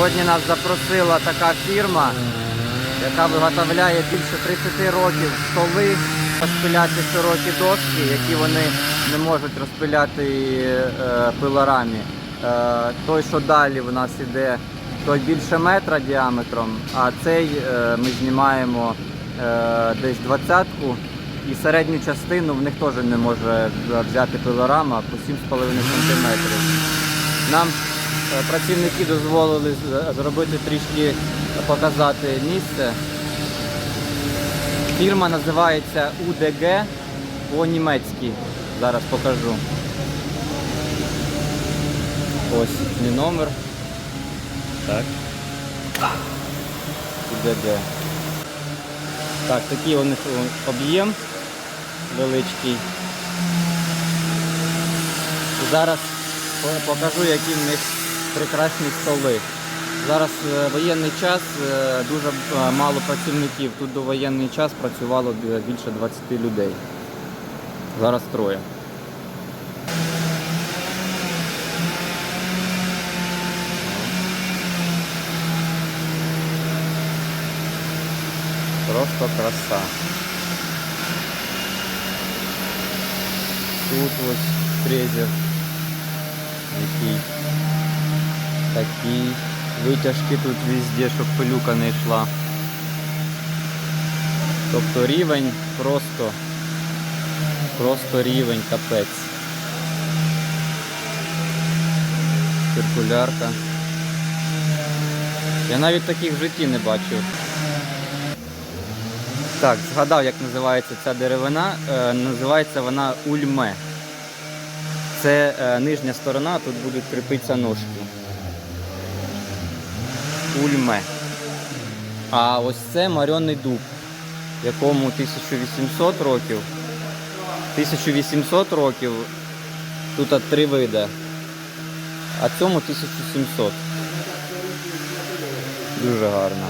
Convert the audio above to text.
Сьогодні нас запросила така фірма, яка виготовляє більше 30 років столи, розпиляти широкі доски, які вони не можуть розпиляти е, пилорамі. Е, той, що далі в нас іде, той більше метра діаметром, а цей е, ми знімаємо десь двадцятку. І середню частину в них теж не може взяти пилорама по 7,5 см. Нам працівники дозволили зробити трішки показати місце. Фірма називається УДГ по-німецьки. Зараз покажу. Ось мій номер. Так. УДГ. Так, такий у них об'єм величкий. Зараз покажу, які в них прекрасні столи. Зараз е, воєнний час, е, дуже е, мало працівників. Тут до воєнний час працювало більше 20 людей. Зараз троє. Просто краса. Тут ось фрезер. Який. Такий. Витяжки тут везде, щоб пилюка не йшла. Тобто рівень просто, просто рівень капець. Циркулярка. Я навіть таких в житті не бачив. Так, згадав, як називається ця деревина. Е, називається вона ульме. Це е, нижня сторона, тут будуть кріпитися ножки. Ульме. А ось це марьоний дуб, якому 1800 років. 1800 років тут три види. А цьому 1700. Дуже гарно.